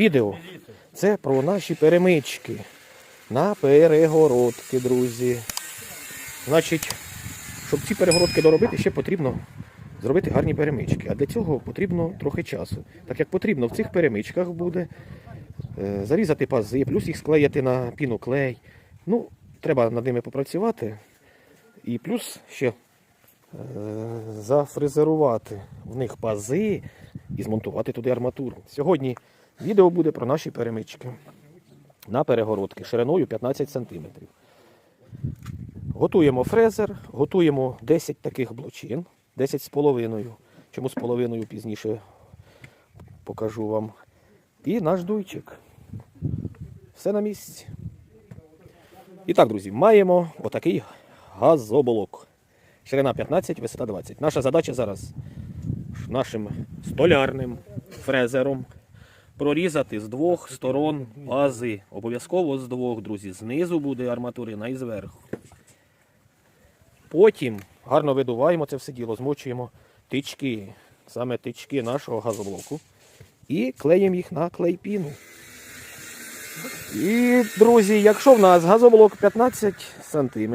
відео це про наші перемички на перегородки, друзі. Значить, щоб ці перегородки доробити, ще потрібно зробити гарні перемички. А для цього потрібно трохи часу. Так як потрібно в цих перемичках буде е, зарізати пази, плюс їх склеїти на піноклей. Ну, треба над ними попрацювати. І плюс ще е, зафрезерувати в них пази і змонтувати туди арматуру. Сьогодні відео буде про наші перемички на перегородки шириною 15 см. Готуємо фрезер, готуємо 10 таких блочин, 10 з половиною. Чому з половиною пізніше покажу вам. І наш дуйчик. Все на місці. І так, друзі, маємо отакий газоболок. Ширина 15, висота 20. Наша задача зараз нашим столярним фрезером прорізати з двох сторон пази. Обов'язково з двох, друзі. Знизу буде арматурина і зверху. Потім гарно видуваємо це все діло, змочуємо тички, саме тички нашого газоблоку. І клеїмо їх на клейпіну. І, друзі, якщо в нас газоблок 15 см,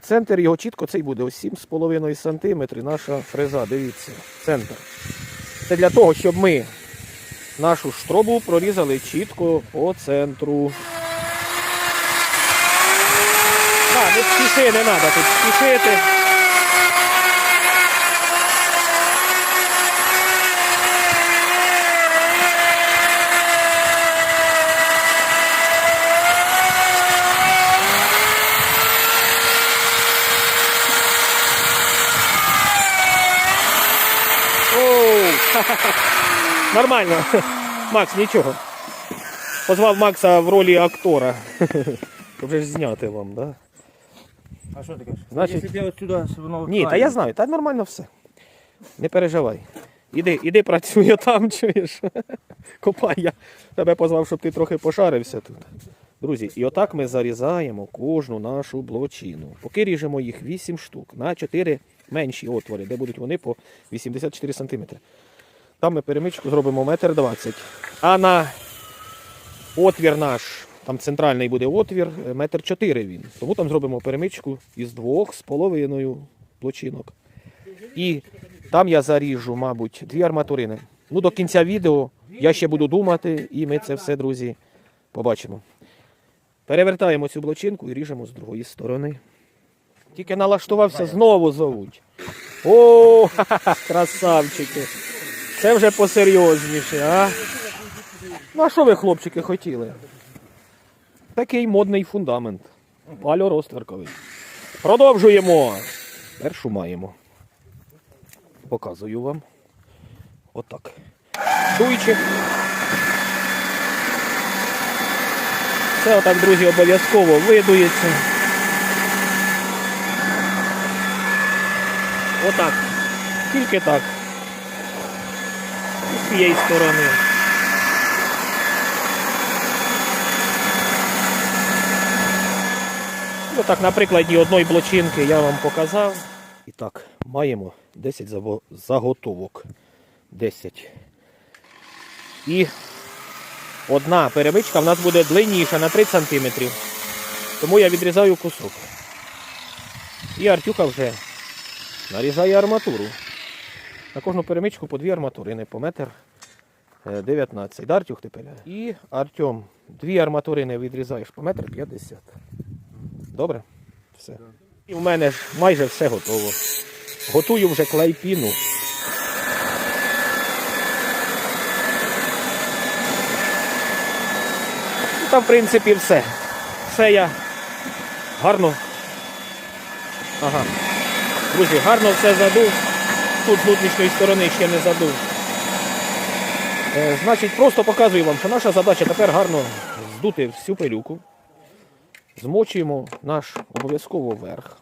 центр його чітко цей буде ось 7,5 см. Наша фреза, дивіться, центр. Це для того, щоб ми нашу штробу прорізали чітко по центру. А, не спіши, не треба тут спішити. Оу, Нормально. Макс, нічого. Позвав Макса в ролі актора. Щоб вже ж зняти вам, да? А що ти кажеш? Значить- Якщо б я отсюда, воно Ні, та я знаю, та нормально все. Не переживай. Іди, іди працюй там, чуєш. Копай, я тебе позвав, щоб ти трохи пошарився тут. Друзі, і отак ми зарізаємо кожну нашу блочину. Поки ріжемо їх 8 штук на 4 менші отвори, де будуть вони по 84 см. Там ми перемичку зробимо 1,20 м. А на отвір наш, там центральний буде отвір, 1,4 м він. Тому там зробимо перемичку із двох з половиною блочинок. І там я заріжу, мабуть, дві арматурини. Ну, до кінця відео я ще буду думати, і ми це все, друзі, побачимо. Перевертаємо цю блочинку і ріжемо з другої сторони. Тільки налаштувався, знову зовуть. О, ха-ха, красавчики. Це вже посерйозніше, а? Ну, а що ви, хлопчики, хотіли? Такий модний фундамент. Пальоростверковий. Продовжуємо. Першу маємо. Показую вам. Отак. Дуйчик. Це отак, друзі, обов'язково видується. Отак. Тільки так. З цієї сторони. Отак, на прикладі одної блочинки я вам показав. І так, маємо 10 заготовок. 10. І одна перемичка в нас буде длинніша на 3 см. Тому я відрізаю кусок. І Артюха вже нарізає арматуру. На кожну перемичку по дві арматурини, по метр е, 19. Да, Артюх, ти? І Артем, дві арматурини відрізаєш по метр 50. Добре? Все. І в мене майже все готово. Готую вже клейпіну. Та в принципі все. Все я гарно. Ага. Друзі, гарно все задув. Тут з внутрішньої сторони ще не задув. Е, значить, просто показую вам, що наша задача тепер гарно здути всю пилюку. Змочуємо наш обов'язково верх.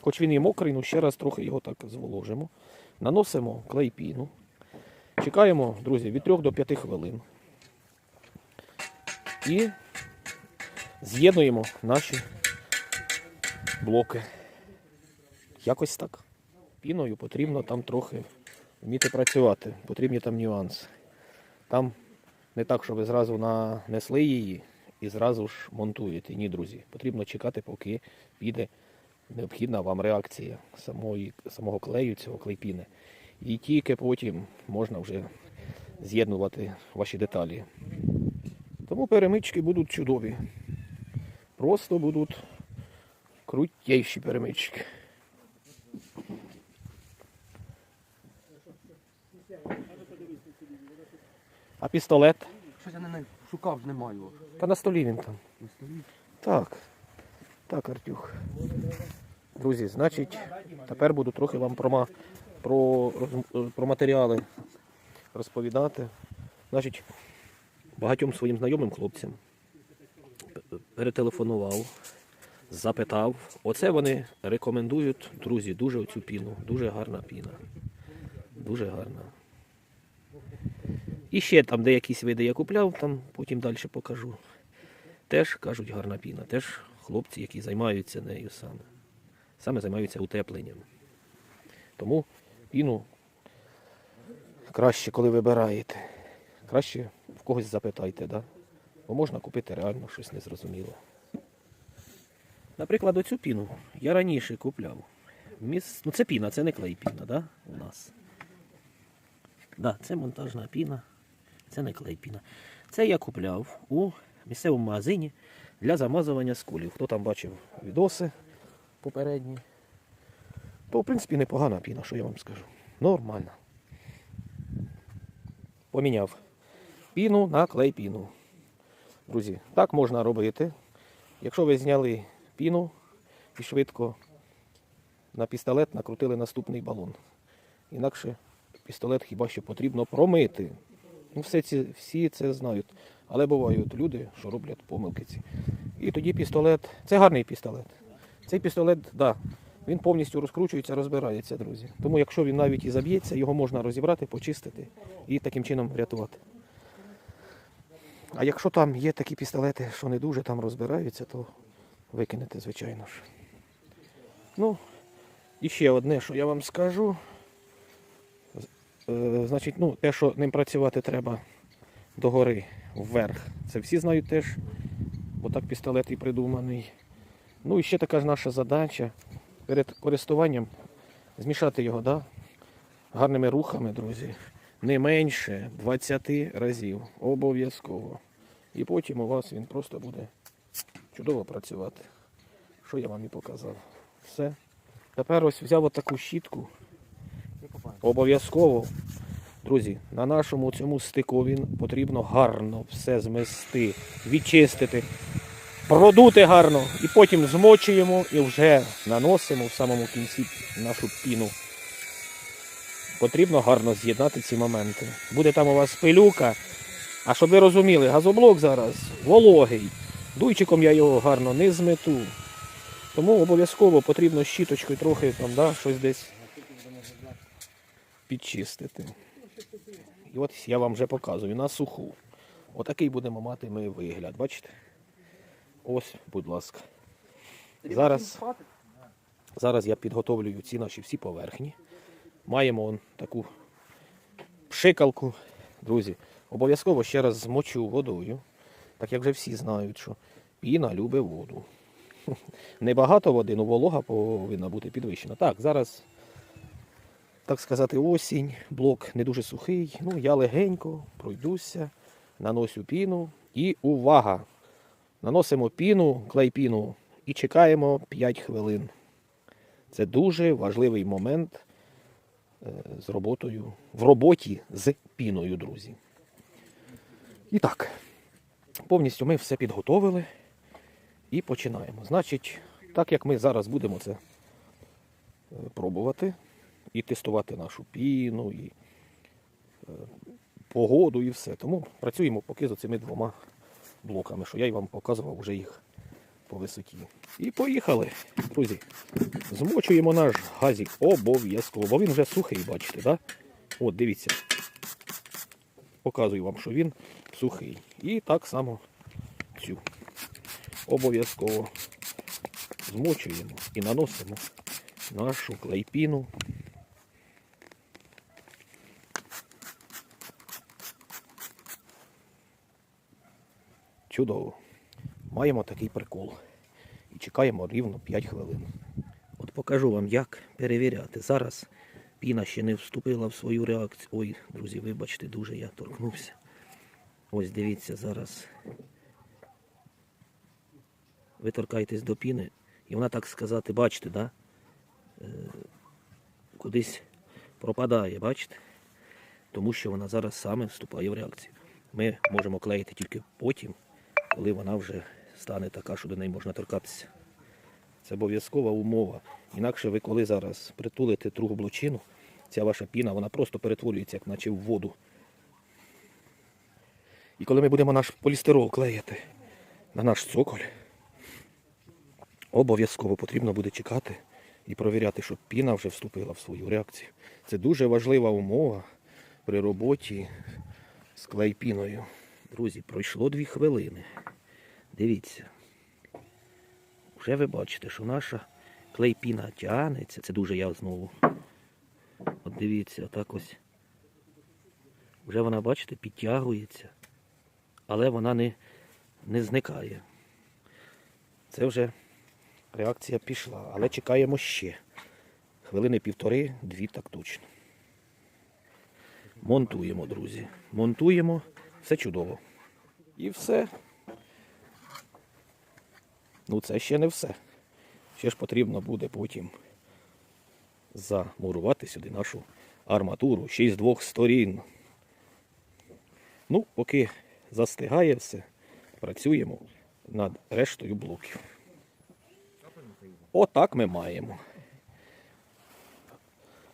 Хоч він і мокрий, ну ще раз трохи його так зволожимо. Наносимо клейпіну. Чекаємо, друзі, від 3 до 5 хвилин. І з'єднуємо наші блоки. Якось так. Піною потрібно там трохи вміти працювати. Потрібні там нюанси. Там Не так, що ви зразу нанесли її і зразу ж монтуєте. Ні, друзі. Потрібно чекати, поки піде необхідна вам реакція самої, самого клею, цього клейпіни. І тільки потім можна вже з'єднувати ваші деталі. Тому перемички будуть чудові. Просто будуть крутейші перемички. А пістолет? Щось я не шукав, немає його. Та на столі він там. На столі. Так. Так, Артюх. Друзі, значить, тепер буду трохи вам про, ма- про, про матеріали розповідати. Значить, багатьом своїм знайомим хлопцям п- перетелефонував, запитав. Оце вони рекомендують, друзі, дуже оцю піну. Дуже гарна піна. Дуже гарна. І ще там деякісь види я купляв, там потім далі покажу. Теж кажуть гарна піна, теж хлопці, які займаються нею саме. Саме займаються утепленням. Тому піну краще, коли вибираєте. Краще в когось запитайте, да? бо можна купити реально щось незрозуміле. Наприклад, оцю піну я раніше купляв. Міс... Ну, це піна, це не клей піна, да? у нас. Да, це монтажна піна, це не клей піна. Це я купляв у місцевому магазині для замазування скулів. Хто там бачив відоси попередні, то в принципі непогана піна, що я вам скажу. Нормальна. Поміняв піну на клей піну. Друзі, так можна робити. Якщо ви зняли піну і швидко на пістолет накрутили наступний балон. Інакше пістолет хіба що потрібно промити. Ну, все ці, всі це знають. Але бувають люди, що роблять помилки ці. І тоді пістолет. Це гарний пістолет. Цей пістолет, да, він повністю розкручується, розбирається, друзі. Тому якщо він навіть і заб'ється, його можна розібрати, почистити і таким чином врятувати. А якщо там є такі пістолети, що не дуже там розбираються, то викинете, звичайно ж. Ну, і ще одне, що я вам скажу. Е, значить, ну, те, що ним працювати треба догори, вверх. Це всі знають теж, бо так пістолет і придуманий. Ну і ще така ж наша задача перед користуванням змішати його, да? гарними рухами, друзі. Не менше 20 разів. Обов'язково. І потім у вас він просто буде чудово працювати. Що я вам і показав. Все. Тепер ось взяв отаку щітку. Обов'язково, друзі, на нашому цьому стику він потрібно гарно все змести, відчистити, продути гарно і потім змочуємо і вже наносимо в самому кінці нашу піну. Потрібно гарно з'єднати ці моменти. Буде там у вас пилюка. А щоб ви розуміли, газоблок зараз вологий. Дуйчиком я його гарно не змету. Тому обов'язково потрібно щіточкою трохи там, да, щось десь підчистити. І от я вам вже показую на суху. Отакий будемо мати ми вигляд. Бачите? Ось, будь ласка. Зараз, зараз я підготовлюю ці наші всі поверхні. Маємо он таку пшикалку. Друзі, обов'язково ще раз змочу водою. Так як вже всі знають, що піна любить воду. Небагато води, але волога повинна бути підвищена. Так, зараз так сказати, осінь, блок не дуже сухий. Ну, я легенько пройдуся, наносю піну і увага! Наносимо піну, клей-піну і чекаємо 5 хвилин. Це дуже важливий момент е, з роботою, в роботі з піною, друзі. І так, повністю ми все підготовили і починаємо. Значить, так як ми зараз будемо це е, пробувати і тестувати нашу піну, і е, погоду, і все. Тому працюємо поки з цими двома блоками, що я й вам показував вже їх по висоті. І поїхали, друзі. Змочуємо наш газік обов'язково, бо він вже сухий, бачите, да? От, дивіться. Показую вам, що він сухий. І так само цю. Обов'язково змочуємо і наносимо нашу клейпіну. Чудово. Маємо такий прикол. І чекаємо рівно 5 хвилин. От покажу вам, як перевіряти. Зараз піна ще не вступила в свою реакцію. Ой, друзі, вибачте, дуже я торкнувся. Ось дивіться, зараз ви торкаєтесь до піни, і вона, так сказати, бачите, да? Е, кудись пропадає, бачите? Тому що вона зараз саме вступає в реакцію. Ми можемо клеїти тільки потім, коли вона вже стане така, що до неї можна торкатися. Це обов'язкова умова. Інакше ви коли зараз притулите другу блочину, ця ваша піна, вона просто перетворюється, як наче в воду. І коли ми будемо наш полістирол клеїти на наш цоколь, обов'язково потрібно буде чекати і провіряти, щоб піна вже вступила в свою реакцію. Це дуже важлива умова при роботі з клейпіною. Друзі, пройшло дві хвилини. Дивіться. Вже ви бачите, що наша клейпіна тягнеться. Це дуже я знову. От дивіться, отак ось. Вже вона, бачите, підтягується, але вона не, не зникає. Це вже реакція пішла, але чекаємо ще. Хвилини півтори, дві так точно. Монтуємо, друзі. Монтуємо, все чудово. І все. Ну, це ще не все. Ще ж потрібно буде потім замурувати сюди нашу арматуру ще й з двох сторін. Ну, поки застигає все, працюємо над рештою блоків. Отак ми маємо.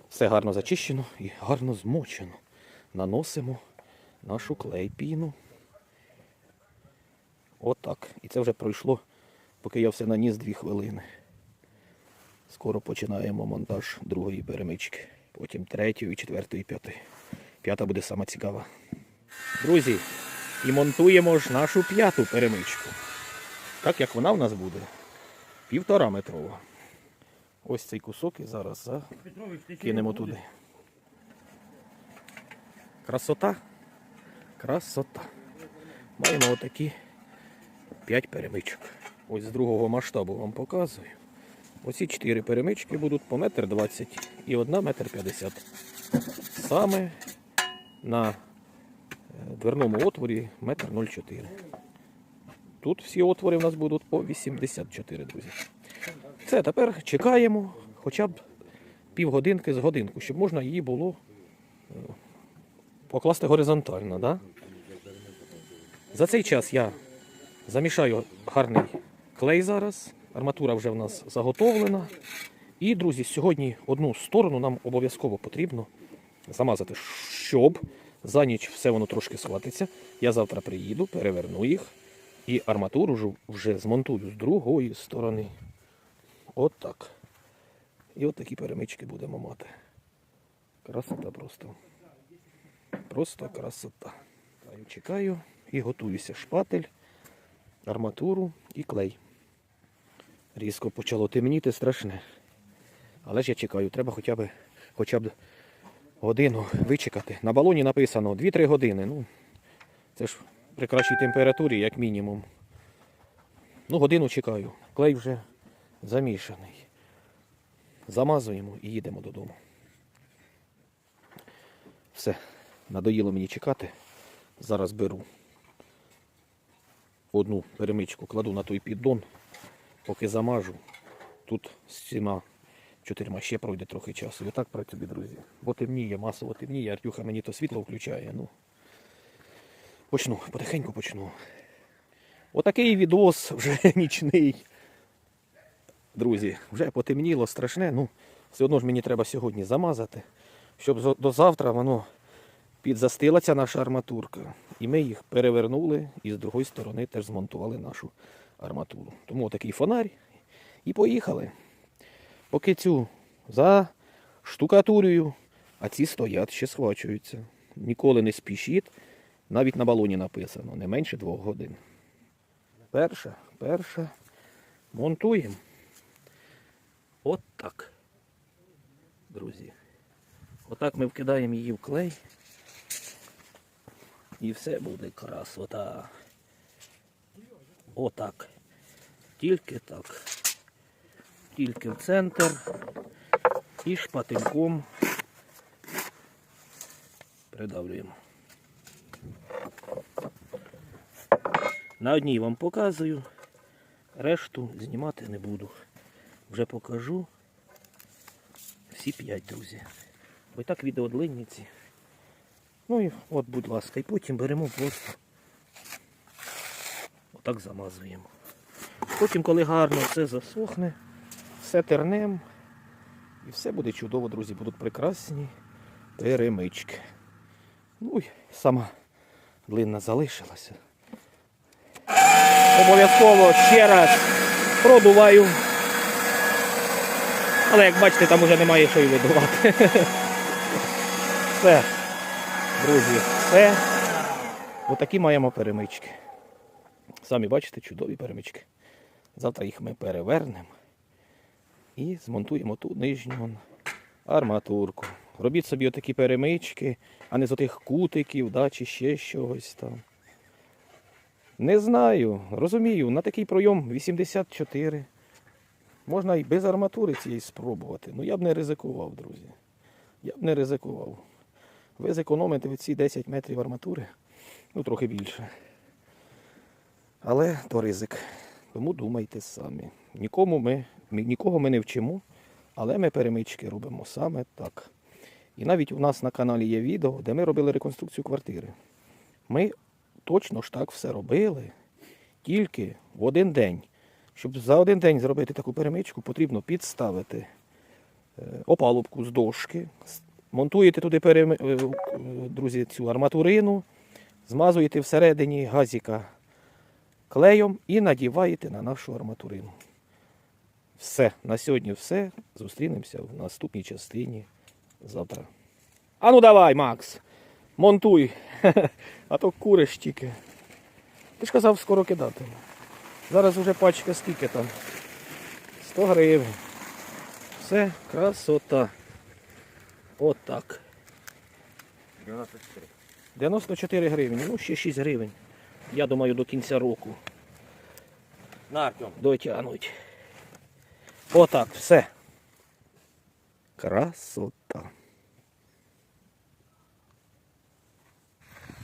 Все гарно зачищено і гарно змочено. Наносимо нашу клейпіну. Отак. І це вже пройшло, поки я все наніс дві хвилини. Скоро починаємо монтаж другої перемички. Потім третьої, четвертої, п'ятої. П'ята буде сама цікава. Друзі, і монтуємо ж нашу п'яту перемичку. Так як вона в нас буде півтора метрова. Ось цей кусок і зараз кинемо туди. Красота. Красота. Маємо отакі 5 перемичок. Ось з другого масштабу вам показую. Оці 4 перемички будуть по метр 20 і одна метр 50. Саме на е, дверному отворі метр 0,4. Тут всі отвори в нас будуть по 84, друзі. Це тепер чекаємо хоча б півгодинки з годинку, щоб можна її було е, покласти горизонтально. Да? За цей час я замішаю гарний клей зараз. Арматура вже в нас заготовлена. І, друзі, сьогодні одну сторону нам обов'язково потрібно замазати, щоб за ніч все воно трошки схватиться. Я завтра приїду, переверну їх і арматуру вже змонтую з другої сторони. От так. І от такі перемички будемо мати. Красота просто. Просто красота. Чекаю, чекаю і готуюся. Шпатель, арматуру і клей. Різко почало темніти страшне. Але ж я чекаю, треба хоча б, хоча б годину вичекати. На балоні написано 2-3 години. Ну, це ж при кращій температурі, як мінімум. Ну, годину чекаю. Клей вже замішаний. Замазуємо і їдемо додому. Все, надоїло мені чекати. Зараз беру одну перемичку, кладу на той піддон, поки замажу. Тут з цими чотирма ще пройде трохи часу. І так працює, друзі. Бо темніє, масово темніє, Артюха мені то світло включає. Ну, почну, потихеньку почну. Отакий відос вже нічний. Друзі, вже потемніло страшне. Ну, все одно ж мені треба сьогодні замазати, щоб до завтра воно підзастила ця наша арматурка. І ми їх перевернули і з другої сторони теж змонтували нашу арматуру. Тому отакий фонарь. І поїхали. Поки цю за штукатурою, а ці стоять, ще схвачуються. Ніколи не спішіть. Навіть на балоні написано не менше двох годин. Перша, перша. Монтуємо. От так. Друзі. Отак ми вкидаємо її в клей. І все буде красота. Отак. Тільки так. Тільки в центр. І шпательком придавлюємо. На одній вам показую, решту знімати не буду. Вже покажу всі п'ять, друзі. І так відео длинні ці. Ну і от, будь ласка, і потім беремо просто отак замазуємо. Потім, коли гарно все засохне, все тернем. І все буде чудово, друзі, будуть прекрасні перемички. Ну і сама длинна залишилася. Обов'язково ще раз продуваю. Але як бачите, там уже немає що й видувати. Все, друзі, все. Отакі маємо перемички. Самі бачите, чудові перемички. Завтра їх ми перевернемо і змонтуємо ту нижню арматурку. Робіть собі отакі перемички, а не з отих кутиків, да, чи ще чогось там. Не знаю, розумію, на такий пройом 84. Можна і без арматури цієї спробувати. Ну я б не ризикував, друзі. Я б не ризикував. Ви зекономите ці 10 метрів арматури, ну трохи більше. Але то ризик. Тому думайте самі. Нікому ми, ми- нікого ми не вчимо, але ми перемички робимо саме так. І навіть у нас на каналі є відео, де ми робили реконструкцію квартири. Ми точно ж так все робили, тільки в один день. Щоб за один день зробити таку перемичку, потрібно підставити е, опалубку з дошки, монтуєте туди е, е, друзі, цю арматурину, змазуєте всередині газіка клеєм і надіваєте на нашу арматурину. Все, на сьогодні все. Зустрінемося в наступній частині завтра. А ну давай, Макс, монтуй. А то куриш тільки. Ти ж казав скоро кидати. Зараз вже пачка скільки там? 100 гривень. Все, красота. Отак. 94. 94 гривні. Ну, ще 6 гривень. Я думаю, до кінця року На, Артем. дотягнуть. Отак, все. Красота.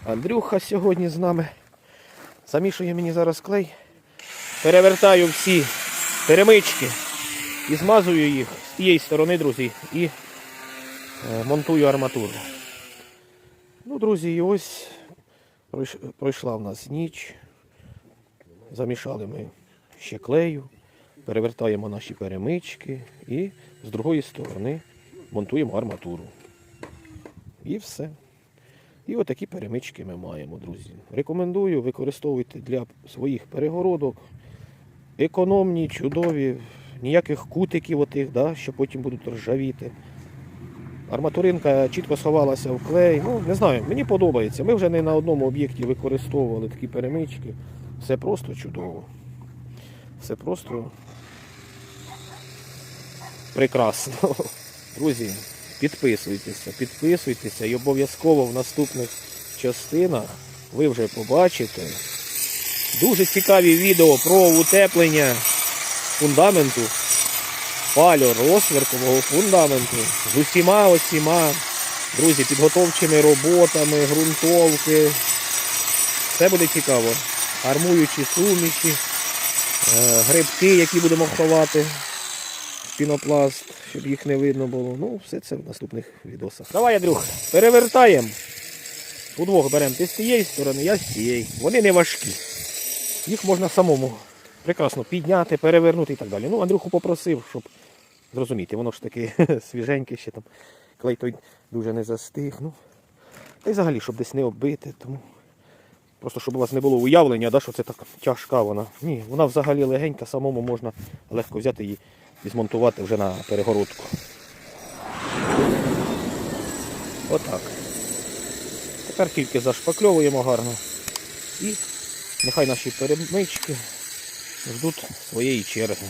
Андрюха сьогодні з нами. Замішує мені зараз клей. Перевертаю всі перемички і змазую їх з тієї сторони, друзі, і монтую арматуру. Ну, друзі, і ось пройшла в нас ніч. Замішали ми ще клею, перевертаємо наші перемички і з другої сторони монтуємо арматуру. І все. І отакі перемички ми маємо, друзі. Рекомендую використовуйте для своїх перегородок. Економні, чудові, ніяких кутиків отих, да, що потім будуть ржавіти. Арматуринка чітко сховалася в клей. Ну, не знаю, мені подобається. Ми вже не на одному об'єкті використовували такі перемички. Все просто чудово. Все просто прекрасно. Друзі, підписуйтеся, підписуйтеся і обов'язково в наступних частинах ви вже побачите дуже цікаві відео про утеплення фундаменту, палю розверкового фундаменту з усіма осіма, друзі, підготовчими роботами, ґрунтовки. Все буде цікаво. Армуючі суміші, е, грибки, які будемо ховати в пінопласт, щоб їх не видно було. Ну, все це в наступних відосах. Давай, Андрюх, перевертаємо. Удвох беремо ти з тієї сторони, я з цієї. Вони не важкі. Їх можна самому прекрасно підняти, перевернути і так далі. Ну, Андрюху попросив, щоб зрозуміти, воно ж таки свіженьке ще там. Клей той дуже не застиг. Ну, та й взагалі, щоб десь не оббити. Тому Просто щоб у вас не було уявлення, да, що це так тяжка вона. Ні, вона взагалі легенька, самому можна легко взяти її і змонтувати вже на перегородку. Отак. Тепер тільки зашпакльовуємо гарно. І нехай наші перемички ждуть своєї черги.